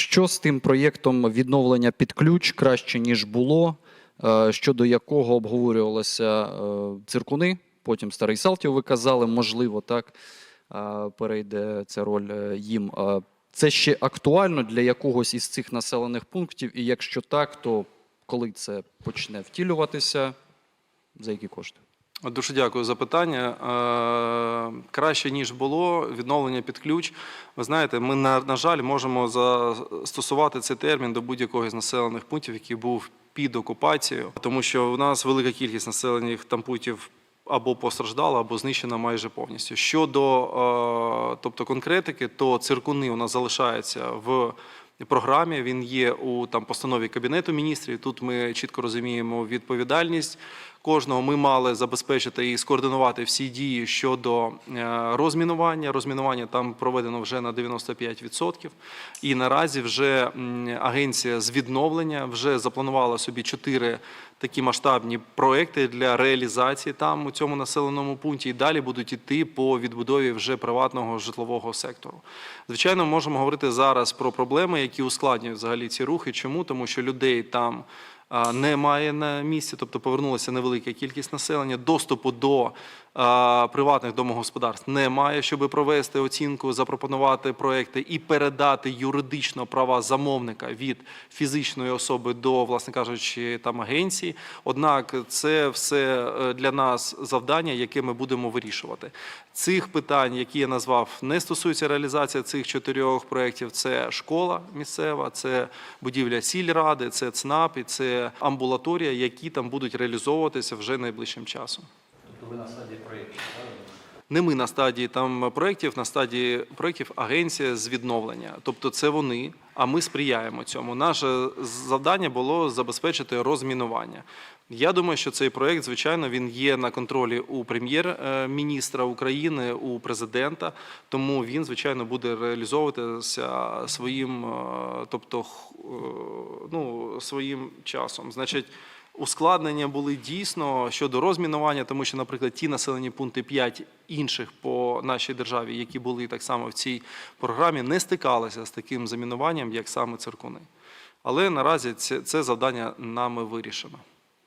Що з тим проєктом відновлення під ключ краще ніж було, е, щодо якого обговорювалися е, циркуни, потім старий Салтів ви казали, можливо, так е, перейде ця роль їм. Це ще актуально для якогось із цих населених пунктів, і якщо так, то коли це почне втілюватися, за які кошти? Дуже дякую за питання. Е, Краще ніж було відновлення під ключ. Ви знаєте, ми на, на жаль можемо застосувати цей термін до будь-якого з населених пунктів, який був під окупацією, тому що у нас велика кількість населених там пунктів. Або постраждала, або знищена майже повністю. Щодо е, тобто конкретики, то циркуни у нас залишаються в програмі. Він є у там постанові кабінету міністрів. Тут ми чітко розуміємо відповідальність кожного. Ми мали забезпечити і скоординувати всі дії щодо е, розмінування. Розмінування там проведено вже на 95%. І наразі вже агенція з відновлення вже запланувала собі чотири такі масштабні проекти для реалізації там у цьому населеному пункті. І далі будуть іти по відбудові вже приватного житлового сектору. Звичайно, можемо говорити зараз про проблеми, які ускладнюють взагалі ці рухи. Чому? Тому що людей там немає на місці, тобто повернулася невелика кількість населення. Доступу до приватних домогосподарств немає, щоб провести оцінку, запропонувати проекти і передати юридично права замовника від фізичної особи до, власне кажучи, там агенції. Однак це все е, для нас завдання, яке ми будемо вирішувати. Цих питань, які я назвав, не стосується реалізації цих чотирьох проєктів. Це школа місцева, це будівля сільради, це ЦНАП і це амбулаторія, які там будуть реалізовуватися вже найближчим часом. Тобто ви на стадії правильно? Не ми на стадії там проєктів, на стадії проєктів агенція з відновлення. Тобто це вони, а ми сприяємо цьому. Наше завдання було забезпечити розмінування. Я думаю, що цей проєкт, звичайно, він є на контролі у прем'єр-міністра України, у президента, тому він, звичайно, буде реалізовуватися своїм, е, тобто, е, ну, своїм часом. Значить, Ускладнення були дійсно щодо розмінування, тому що, наприклад, ті населені пункти 5 інших по нашій державі, які були так само в цій програмі, не стикалися з таким замінуванням, як саме циркуни. Але наразі це, це завдання нами вирішено.